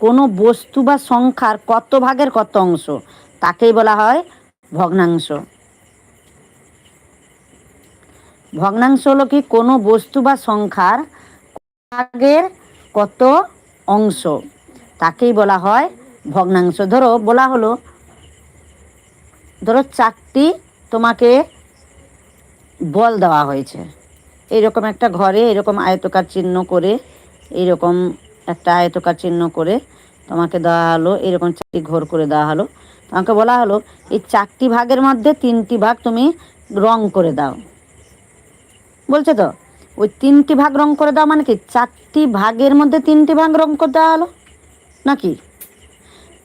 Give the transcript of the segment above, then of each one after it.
কোনো বস্তু বা সংখ্যার কত ভাগের কত অংশ? তাকেই বলা হয় ভগ্নাংশ। ভগ্নাংশ হলো কি? কোনো বস্তু বা সংখ্যার ভাগের কত অংশ? তাকেই বলা হয় ভগ্নাংশ। ধরো, বলা হলো, ধরো চারটি তোমাকে বল দেওয়া হয়েছে। এইরকম একটা ঘরে এরকম আয়তকার চিহ্ন করে এইরকম একটা আয়তকার চিহ্ন করে তোমাকে দেওয়া হলো, এরকম চারটি ঘোর করে দেওয়া হলো। তোমাকে বলা হলো, এই চারটি ভাগের মধ্যে তিনটি ভাগ তুমি রং করে দাও। বলছে তো? ওই তিনটি ভাগ রং করে দাও মানে কি? চারটি ভাগের মধ্যে তিনটি ভাগ রং করে দেওয়া হলো? নাকি?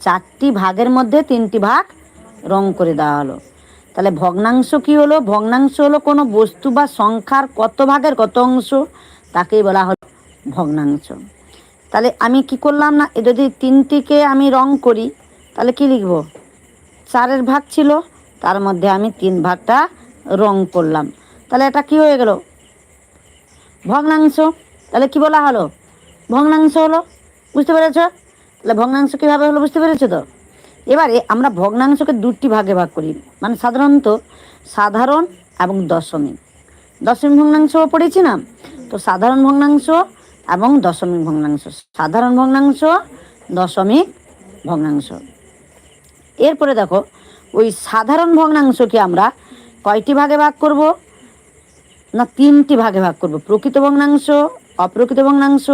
চারটি ভাগের মধ্যে তিনটি ভাগ রং করে দেওয়া হলো। তাহলে ভগ্নাংশ কি হলো? ভগ্নাংশ হলো কোনো বস্তু বা সংখ্যার কত ভাগের কত অংশ? তাকেই বলা হলো ভগ্নাংশ। তাহলে আমি কি করলাম না? এ যদি তিনটিকে আমি রং করি, তাহলে কি লিখব? চারের ভাগ ছিল, তার মধ্যে আমি তিন ভাগটা রং করলাম। তাহলে এটা কি হয়ে গেল? ভগ্নাংশ। তাহলে কি বলা হলো? ভগ্নাংশ হলো, বুঝতে পেরেছ? তাহলে ভগ্নাংশ কীভাবে হলো বুঝতে পেরেছ তো? এবারে আমরা ভগ্নাংশকে দুটি ভাগে ভাগ করি মানে সাধারণত সাধারণ এবং দশমিক। দশমিক ভগ্নাংশ পড়েছি না? তো সাধারণ ভগ্নাংশ এবং দশমিক ভগ্নাংশ। সাধারণ ভগ্নাংশ, দশমিক ভগ্নাংশ। এরপরে দেখো, ওই সাধারণ ভগ্নাংশকে আমরা কয়টি ভাগে ভাগ করব? না, তিনটি ভাগে ভাগ করব। প্রকৃত ভগ্নাংশ, অপ্রকৃত ভগ্নাংশ,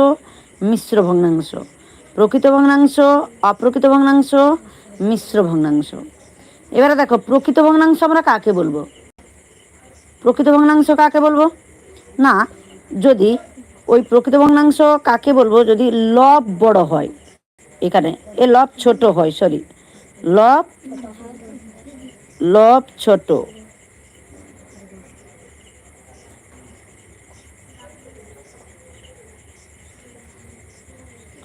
মিশ্র ভগ্নাংশ। প্রকৃত ভগ্নাংশ, অপ্রকৃত ভগ্নাংশ, মিশ্র ভগ্নাংশ। এবারে দেখো, প্রকৃত ভগ্নাংশ আমরা কাকে বলব? প্রকৃত ভগ্নাংশ কাকে বলব? না, যদি ওই প্রকৃত ভগ্নাংশ কাকে বলব? যদি লব বড় হয়, এখানে, এ লব ছোট হয় সরি লব লব ছোট।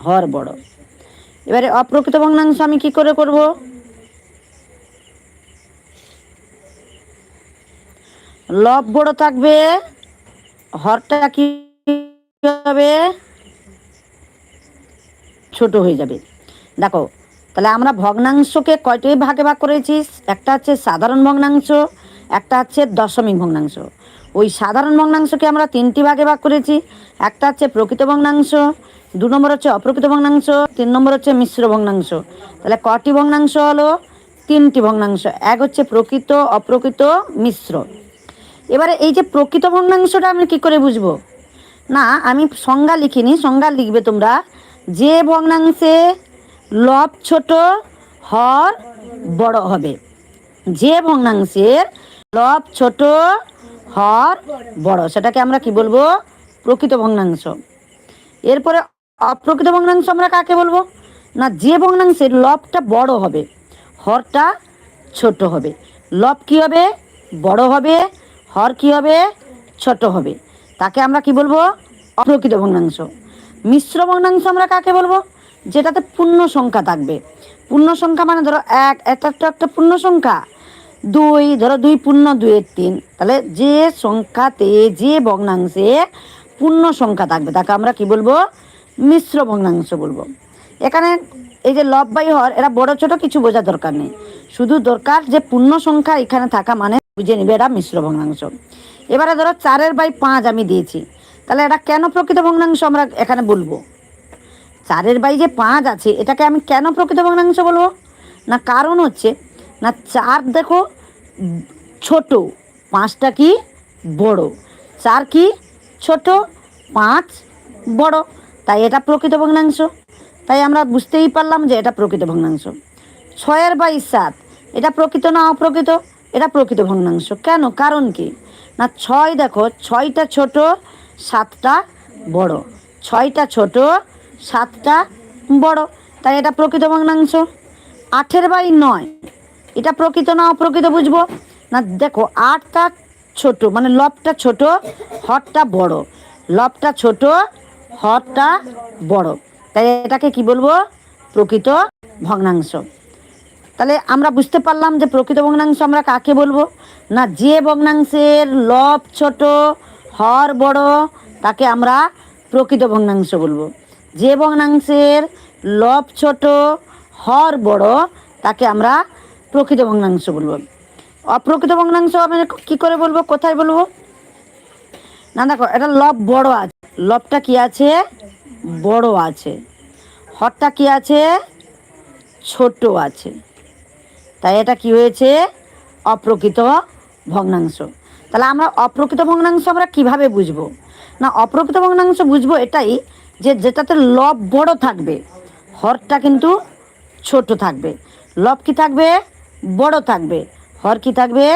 হর বড়। এবারে অপ্রকৃত ভগ্নাংশ আমি কি করে করব? লব বড় থাকবে, হরটা কি হবে, ছোট হয়ে যাবে। দেখো, তাহলে আমরা ভগ্নাংশকে কয়টি ভাগে ভাগ করেছি? একটা হচ্ছে সাধারণ ভগ্নাংশ, একটা হচ্ছে দশমিক ভগ্নাংশ। ওই সাধারণ ভগ্নাংশকে আমরা তিনটি ভাগে ভাগ করেছি। একটা হচ্ছে প্রকৃত ভগ্নাংশ, দু নম্বর হচ্ছে অপ্রকৃত ভগ্নাংশ, তিন নম্বর হচ্ছে মিশ্র ভগ্নাংশ। তাহলে কটি ভগ্নাংশ হলো? তিনটি ভগ্নাংশ। এক হচ্ছে প্রকৃত, অপ্রকৃত, মিশ্র। এবারে এই যে প্রকৃত ভগ্নাংশটা আমি কি করে বুঝব? না, আমি সংজ্ঞা লিখিনি, সংজ্ঞা লিখবে তোমরা। যে ভগ্নাংশে লব ছোট, হর বড় হবে। যে ভগ্নাংশের লব ছোট, হর বড়, সেটাকে আমরা কি বলব? প্রকৃত ভগ্নাংশ। এরপরে অপ্রকৃত ভগ্নাংশ আমরা কাকে বলব? না, যে ভগ্নাংশের লবটা বড় হবে, হরটা ছোট হবে। লব কি হবে? বড় হবে, হর কি হবে? ছোট হবে। তাকে আমরা কি বলব? অপ্রকৃত ভগ্নাংশ। মিশ্র ভগ্নাংশ আমরা কাকে বলব? যেটাতে পূর্ণ সংখ্যা থাকবে। পূর্ণ সংখ্যা মানে ধরো এক একটা একটা একটা পূর্ণ সংখ্যা। দুই, ধরো দুই পূর্ণ, দুইয়ের তিন। তাহলে যে সংখ্যাতে, যে ভগ্নাংশে পূর্ণ সংখ্যা থাকবে, তাকে আমরা কি বলব? মিশ্র ভগ্নাংশ বলব। এখানে এই যে লব বাই হর, এরা বড় ছোট, কিছু বোঝার দরকার নেই। শুধু দরকার যে পূর্ণ সংখ্যা এখানে থাকা মানে বুঝে নিবে এটা মিশ্র ভগ্নাংশ। এবারে ধরো চারের বাই পাঁচ আমি দিয়েছি। তাহলে এটা কেন প্রকৃত ভগ্নাংশ আমরা এখানে বলব? চারের বাই যে পাঁচ আছে, এটাকে আমি কেন প্রকৃত ভগ্নাংশ বলব? না, কারণ হচ্ছে, না, চার দেখো, ছোট, পাঁচটা কি বড়। চার কি ছোট, পাঁচ বড়। তাই এটা প্রকৃত ভগ্নাংশ। তাই আমরা বুঝতেই পারলাম যে এটা প্রকৃত ভগ্নাংশ। ছয়ের বাই সাত, এটা প্রকৃত না অপ্রকৃত? এটা প্রকৃত ভগ্নাংশ। কেন? কারণ কি? না, ছয় দেখো, ছয়টা ছোট, সাতটা বড়। ছয়টা ছোট, সাতটা বড়। তাই এটা প্রকৃত ভগ্নাংশ। আঠের বাই নয়। এটা প্রকৃত না অপ্রকৃত বুঝব? না, দেখো, আটটা ছোট মানে লবটা ছোট হটটা বড়। লবটা ছোট, হরটা বড়। তাই এটাকে কি বলব? প্রকৃত ভগ্নাংশ। তাহলে আমরা বুঝতে পারলাম যে প্রকৃত ভগ্নাংশ আমরা কাকে বলব? না, যে ভগ্নাংশের লব ছোট, হর বড়, তাকে আমরা প্রকৃত ভগ্নাংশ বলব। যে ভগ্নাংশের লব ছোট, হর বড়, তাকে আমরা প্রকৃত ভগ্নাংশ বলব। অপ্রকৃত ভগ্নাংশ আমি কি করে বলব? কোথায় বলব? না, দেখো, এটা লব বড় আছে। লবটা কি আছে? বড় আছে। হরটা কি আছে? ছোট আছে। তাই এটা কি হয়েছে? অপ্রকৃত ভগ্নাংশ। তাহলে আমরা অপ্রকৃত ভগ্নাংশ আমরা কীভাবে বুঝব? না, অপ্রকৃত ভগ্নাংশ বুঝব এটাই যে যেটাতে লব বড় থাকবে, হরটা কিন্তু ছোট থাকবে। লব কি থাকবে? বড় থাকবে। হর কি থাকবে?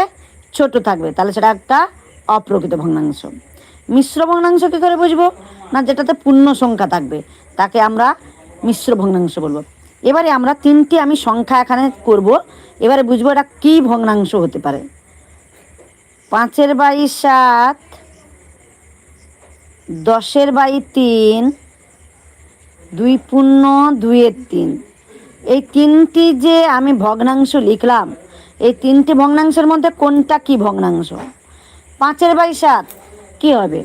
ছোট থাকবে। তাহলে সেটা একটা অপ্রকৃত ভগ্নাংশ। মিশ্র ভগ্নাংশ কী করে বুঝব? না, যেটাতে পূর্ণ সংখ্যা থাকবে, তাকে আমরা মিশ্র ভগ্নাংশ বলব। এবারে আমরা তিনটি আমি সংখ্যা এখানে করব। এবারে বুঝব এটা কী ভগ্নাংশ হতে পারে। পাঁচের বাই সাত, দশের বাই তিন, দুই পূর্ণ, দুইয়ের তিন। এই তিনটি যে আমি ভগ্নাংশ লিখলাম, এই তিনটি ভগ্নাংশের মধ্যে কোনটা কি ভগ্নাংশ? পাঁচের বাই সাত কী হবে?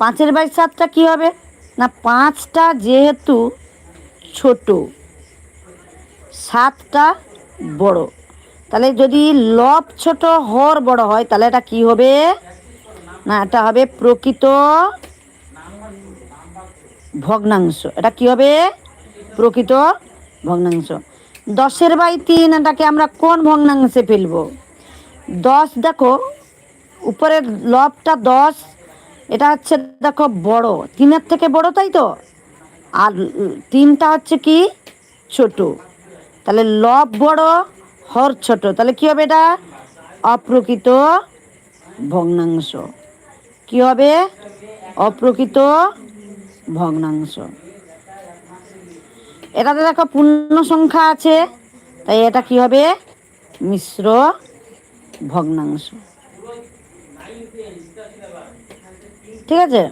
পাঁচের বাই সাতটা কী হবে? না, পাঁচটা যেহেতু ছোট, সাতটা বড়। তাহলে যদি লব ছোট, হর বড় হয়, তাহলে এটা কি হবে? না, এটা হবে প্রকৃত ভগ্নাংশ। এটা কি হবে? প্রকৃত ভগ্নাংশ। দশের বাই তিন, এটাকে আমরা কোন ভগ্নাংশে ফেলব? দশ, দেখো, উপরের লবটা দশ, এটা হচ্ছে, দেখো, বড়। তিনের থেকে বড় তাই তো? আর তিনটা হচ্ছে কি? ছোট। তাহলে লব বড়, হর ছোট। তাহলে কি হবে এটা? অপ্রকৃত ভগ্নাংশ। কি হবে? অপ্রকৃত ভগ্নাংশ। এটাতে দেখো পূর্ণ সংখ্যা আছে। তাই এটা কি হবে? মিশ্র ভগ্নাংশ। ঠিক আছে?